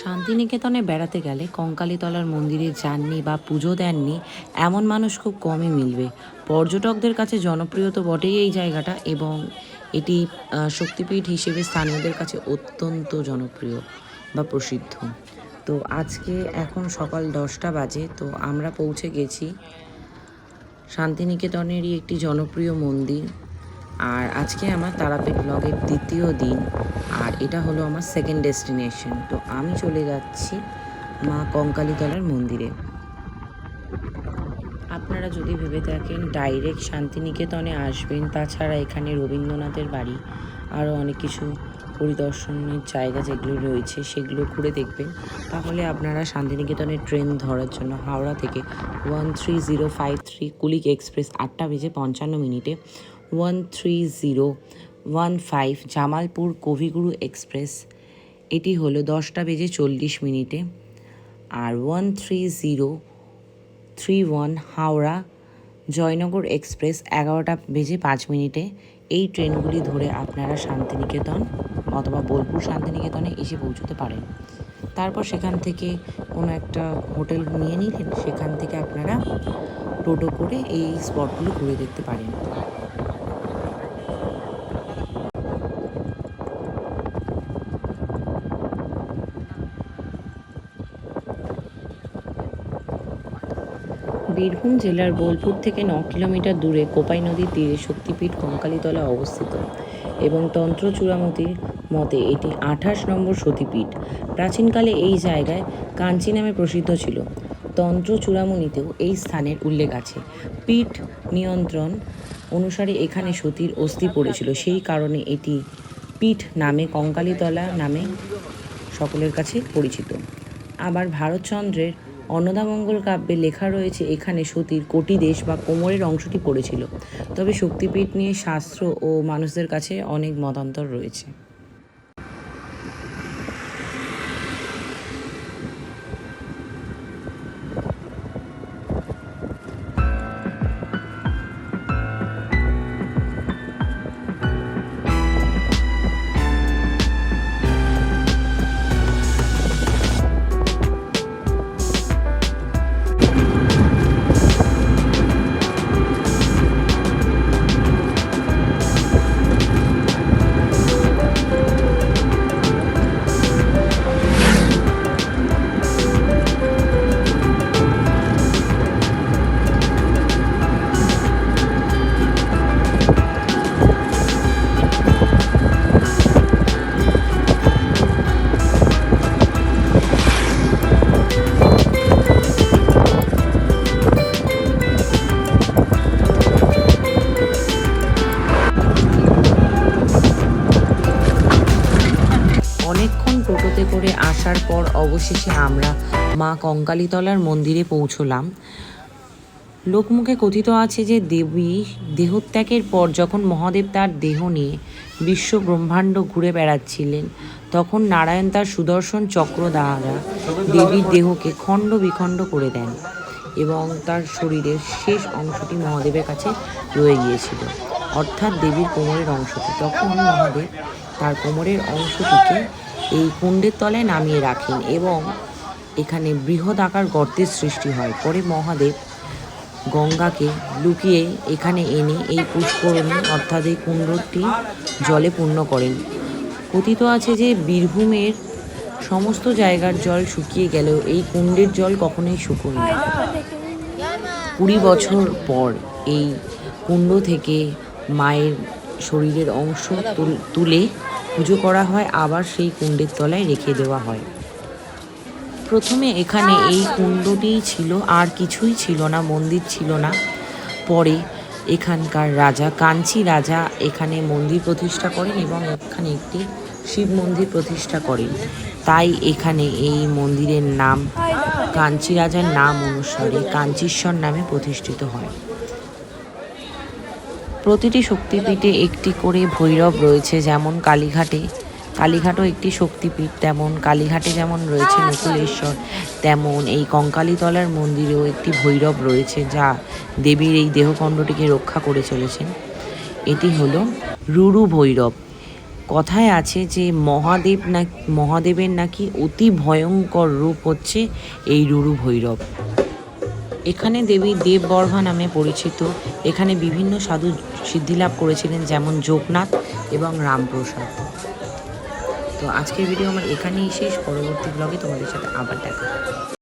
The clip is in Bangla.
শান্তিনিকেতনে বেড়াতে গেলে কঙ্কালীতলার মন্দিরে যাননি বা পুজো দেননি এমন মানুষ খুব কমই মিলবে। পর্যটকদের কাছে জনপ্রিয় তো বটেই এই জায়গাটা এবং এটি শক্তিপীঠ হিসেবে স্থানীয়দের কাছে অত্যন্ত জনপ্রিয় বা প্রসিদ্ধ। তো আজকে এখন সকাল দশটা বাজে, তো আমরা পৌঁছে গেছি শান্তিনিকেতনেরই একটি জনপ্রিয় মন্দির। আর আজকে আমার তারাপীঠ ব্লগের দ্বিতীয় দিন, আর এটা হলো আমার সেকেন্ড ডেস্টিনেশন তো আমি চলে যাচ্ছি মা কঙ্কালীতলার মন্দিরে। আপনারা যদি ভেবে থাকেন ডাইরেক্ট শান্তিনিকেতনে আসবেন, তাছাড়া এখানে রবীন্দ্রনাথের বাড়ি, আরও অনেক কিছু পরিদর্শনের জায়গা যেগুলো রয়েছে, সেগুলো ঘুরে দেখবেন। তাহলে আপনারা শান্তিনিকেতনের ট্রেন ধরার জন্য হাওড়া থেকে one three zero five three Kulik express আটটা বেজে পঞ্চান্ন মিনিটে one three zero one five Jamalpur Kaviguru express. এটি হলো দশটা বেজে চল্লিশ মিনিটে। আর one three zero three one Howrah Jaynagar express এগারোটা বেজে পাঁচ মিনিটে। এই ট্রেনগুলি ধরে আপনারা শান্তিনিকেতন অথবা বোলপুর শান্তিনিকেতনে এসে পৌঁছতে পারেন। তারপর সেখান থেকে কোনো একটা হোটেল নিয়ে নিলেন, সেখান থেকে আপনারা টোটো করে এই স্পটগুলো ঘুরে দেখতে পারেন। বীরভূম জেলার বোলপুর থেকে ন কিলোমিটার দূরে কোপাই নদীর তীরে শক্তিপীঠ কঙ্কালীতলা অবস্থিত এবং তন্ত্র চূড়ামতির মতে এটি আঠাশ নম্বর সতীপীঠ। প্রাচীনকালে এই জায়গায় কাঞ্চি নামে প্রসিদ্ধ ছিল। তন্ত্র চূড়ামণিতেও এই স্থানের উল্লেখ আছে। পীঠ নিয়ন্ত্রণ অনুসারে এখানে সতীর অস্থি পড়েছিল। সেই কারণে এটি পীঠ নামে কঙ্কালীতলা নামে সকলের কাছে পরিচিত। আবার ভারতচন্দ্রের অন্নদামঙ্গল কাব্যে লেখা রয়েছে, এখানে সতীর কোটি দেশ বা কোমরের অংশটি পড়েছিল। তবে শক্তিপীঠ নিয়ে শাস্ত্র ও মানুষদের কাছে অনেক মতান্তর রয়েছে। আসার পর অবশেষে আমরা মা কঙ্কালীতলার মন্দিরে পৌঁছলাম। লোকমুখে কথিত আছে যে দেবী দেহত্যাগের পর যখন মহাদেব তার দেহ নিয়ে বিশ্ব ব্রহ্মাণ্ড ঘুরে বেড়াচ্ছিলেন, তখন নারায়ণ তার সুদর্শন চক্র দ্বারা দেবীর দেহকে খণ্ড বিখণ্ড করে দেন এবং তার শরীরের শেষ অংশটি মহাদেবের কাছে রয়ে গিয়েছিল। অর্থাৎ দেবীর কোমরের অংশটি। তখন মহাদেব তার কোমরের অংশটিকে এই কুণ্ডের তলায় নামিয়ে রাখেন এবং এখানে বৃহৎ আকার গর্তের সৃষ্টি হয়। পরে মহাদেব গঙ্গাকে লুকিয়ে এখানে এনে এই পুষ্করণী অর্থাৎ এই কুণ্ডটি জলে পূর্ণ করেন। কথিত আছে যে বীরভূমের সমস্ত জায়গার জল শুকিয়ে গেলেও এই কুণ্ডের জল কখনোই শুকোয় না। কুড়ি বছর পর এই কুণ্ড থেকে মায়ের শরীরের অংশ তুলে পুজো করা হয়, আবার সেই কুণ্ডের তলায় রেখে দেওয়া হয়। প্রথমে এখানে এই কুণ্ডটিই ছিল, আর কিছুই ছিল না, মন্দির ছিল না। পরে এখানকার রাজা, কাঞ্চি রাজা এখানে মন্দির প্রতিষ্ঠা করেন এবং এখানে একটি শিব মন্দির প্রতিষ্ঠা করেন। তাই এখানে এই মন্দিরের নাম কাঞ্চি রাজার নাম অনুসারে কাঞ্চীশ্বর নামে প্রতিষ্ঠিত হয়। প্রতিটি শক্তিপীঠে একটি করে ভৈরব রয়েছে, যেমন কালীঘাটে। কালীঘাটও একটি শক্তিপীঠ, তেমন কালীঘাটে যেমন রয়েছে নকুলেশ্বর, তেমন এই কঙ্কালীতলার মন্দিরেও একটি ভৈরব রয়েছে, যা দেবীর এই দেহখণ্ডটিকে রক্ষা করে চলেছেন। এটি হলো রুরু ভৈরব। কথায় আছে যে মহাদেব না মহাদেবের নাকি অতি ভয়ঙ্কর রূপ হচ্ছে এই রুরু ভৈরব। এখানে দেবী দেববর্ভা নামে পরিচিত। এখানে বিভিন্ন সাধু সিদ্ধিলাভ করেছিলেন, যেমন যোগনাথ এবং রামপ্রসাদ। তো আজকের ভিডিও আমার এখানেই শেষ। পরবর্তী ব্লগে তোমাদের সাথে আবার দেখা।